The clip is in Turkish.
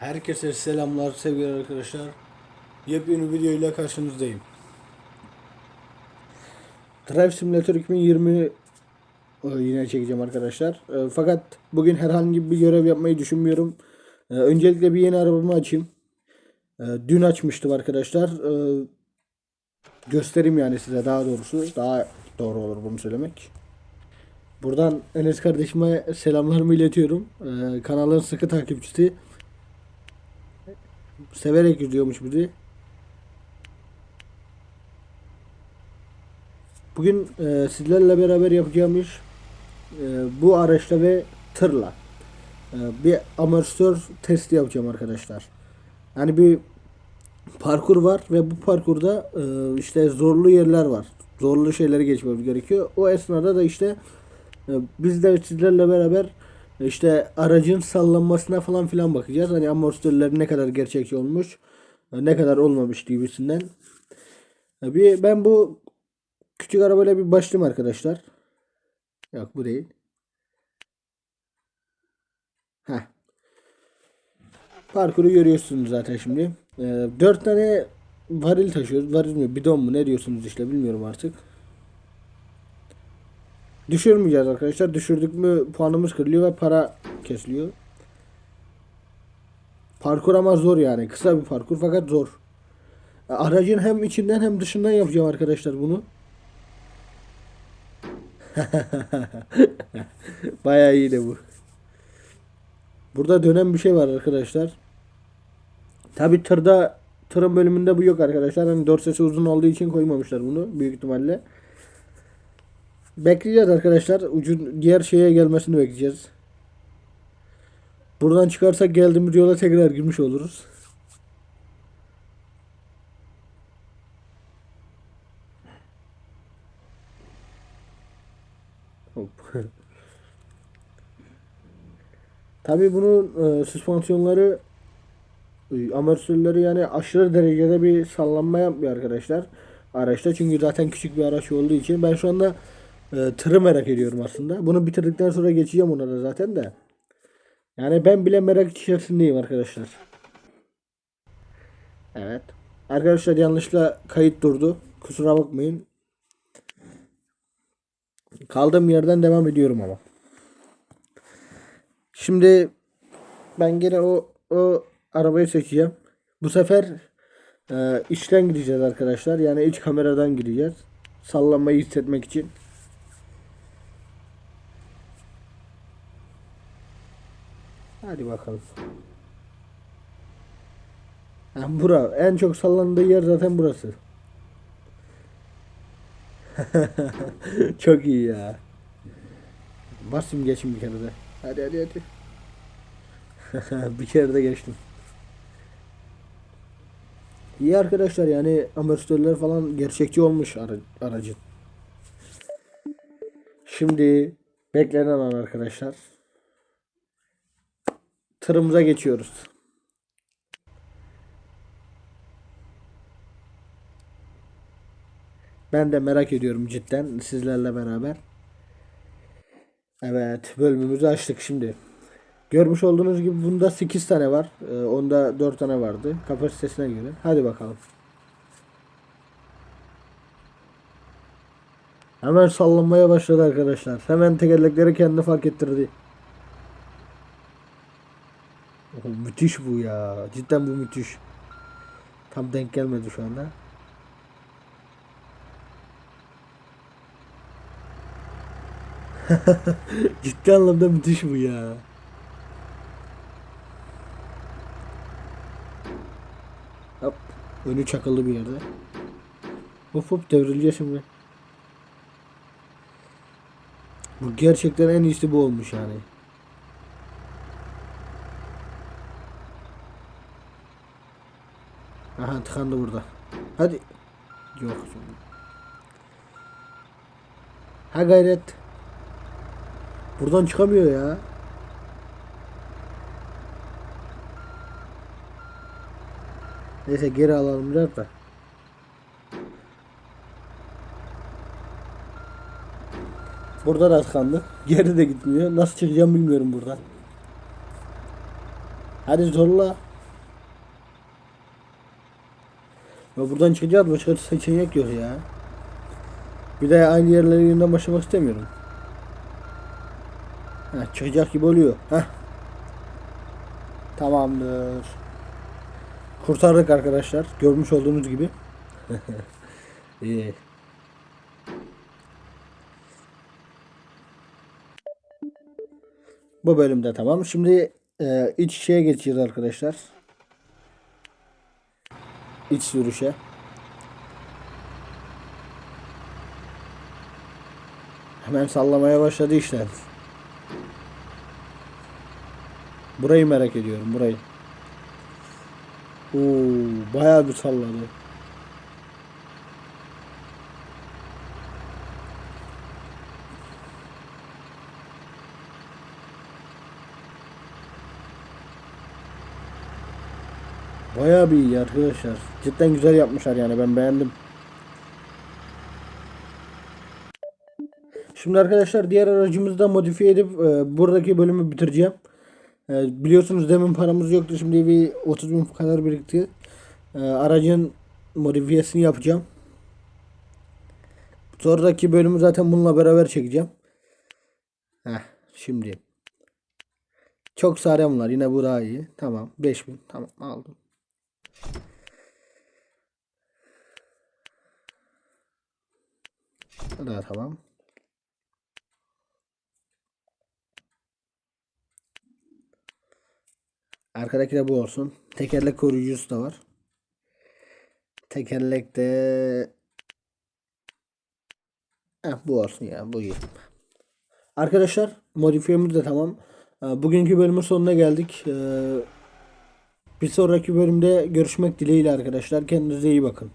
Herkese selamlar sevgili arkadaşlar. Yepyeni video ile karşınızdayım. Drive Simulator 2020 e, yine çekeceğim arkadaşlar. E, Fakat bugün herhangi bir görev yapmayı düşünmüyorum. E, Öncelikle bir yeni arabamı açayım. Dün açmıştım arkadaşlar. Göstereyim yani size daha doğrusu. Daha doğru olur bunu söylemek. Buradan Enes kardeşime selamlarımı iletiyorum. Kanalın sıkı takipçisi. Severek izliyormuş bizi. Bugün e, sizlerle beraber yapacağım iş e, bu araçla ve tırla e, bir amortisör testi yapacağım arkadaşlar. Yani bir parkur var ve bu parkurda e, işte zorlu yerler var. Zorlu şeyleri geçmemiz gerekiyor. O esnada da işte e, biz de sizlerle beraber işte aracın sallanmasına falan filan bakacağız. Hani amortisörler ne kadar gerçekçi olmuş, ne kadar olmamış gibisinden. E, Bir ben bu küçük arabayla bir başlayayım arkadaşlar. Yok bu değil. Heh. Parkuru görüyorsunuz zaten şimdi. E, dört tane varil taşıyoruz. Varil mi bidon mu ne diyorsunuz işte bilmiyorum artık. Düşürmeyeceğiz arkadaşlar. Düşürdük mü puanımız kırılıyor ve para kesiliyor. Parkur ama zor yani. Kısa bir parkur fakat zor. Aracın hem içinden hem dışından yapacağım arkadaşlar bunu. Bayağı iyi de bu. Burada dönen bir şey var arkadaşlar. Tabi tırda tırın bölümünde bu yok arkadaşlar. Hani dorsesi uzun olduğu için koymamışlar bunu büyük ihtimalle. Bekleyeceğiz arkadaşlar. Ucun diğer şeye gelmesini bekleyeceğiz. Buradan çıkarsak geldiğimiz yola tekrar girmiş oluruz. Hop. Tabii bunun e, süspansiyonları e, amortisörleri yani aşırı derecede bir sallanma yapmıyor arkadaşlar araçta. Çünkü zaten küçük bir araç olduğu için ben şu anda e, tırı merak ediyorum aslında. Bunu bitirdikten sonra geçeceğim ona da zaten de. Yani ben bile merak içerisindeyim arkadaşlar. Evet. Arkadaşlar yanlışla kayıt durdu. Kusura bakmayın. Kaldığım yerden devam ediyorum ama. Şimdi ben gene o o arabayı seçeceğim. Bu sefer e, içten gideceğiz arkadaşlar. Yani iç kameradan gideceğiz. Sallanmayı hissetmek için. Hadi bakalım. Ha, bura en çok sallandığı yer zaten burası. Çok iyi ya. Basayım geçin bir kere de. Hadi hadi hadi. bir kere de geçtim. İyi arkadaşlar yani amortisörler falan gerçekçi olmuş ara- aracın. Şimdi beklenen an arkadaşlar. Tırımıza geçiyoruz. Ben de merak ediyorum cidden sizlerle beraber. Evet bölümümüzü açtık şimdi. Görmüş olduğunuz gibi bunda 8 tane var. Ee, onda 4 tane vardı. Kapasitesine göre. Hadi bakalım. Hemen sallanmaya başladı arkadaşlar. Hemen tekerlekleri kendini fark ettirdi. Müthiş bu ya. Cidden bu müthiş. Tam denk gelmedi şu anda. Ciddi anlamda müthiş bu ya. Hop. Önü çakıldı bir yerde. Hop hop devrileceğiz şimdi. Bu gerçekten en iyisi bu olmuş yani. Aha tıkandı burada. Hadi. Yok. Ha gayret. Buradan çıkamıyor ya. Neyse geri alalım biraz da. Burada da tıkandı. Geri de gitmiyor. Nasıl çıkacağım bilmiyorum buradan. Hadi zorla. Ve buradan çıkacağız başka seçenek yok ya. Bir de aynı yerlere yeniden başlamak istemiyorum. Heh, çıkacak gibi oluyor. Heh. Tamamdır. Kurtardık arkadaşlar. Görmüş olduğunuz gibi. İyi. Bu bölümde tamam. Şimdi e, iç şeye geçeceğiz arkadaşlar. İç sürüşe. Hemen sallamaya başladı işler. Burayı merak ediyorum burayı. Oo, bayağı bir salladı. Bayağı bir iyi arkadaşlar. Cidden güzel yapmışlar yani ben beğendim. Şimdi arkadaşlar diğer aracımızı da modifiye edip e, buradaki bölümü bitireceğim. E, biliyorsunuz demin paramız yoktu. Şimdi bir 30 bin kadar birikti. E, aracın modifiyesini yapacağım. Sonraki bölümü zaten bununla beraber çekeceğim. Heh, şimdi. Çok sarem var. Yine bu daha iyi. Tamam. 5000. Tamam aldım. Bu da tamam. Arkadaki de bu olsun. Tekerlek koruyucusu da var. Tekerlekte Heh, bu olsun ya bu iyi. Arkadaşlar modifiyemiz de tamam. Ee, Bugünkü bölümün sonuna geldik. Bir sonraki bölümde görüşmek dileğiyle arkadaşlar. Kendinize iyi bakın.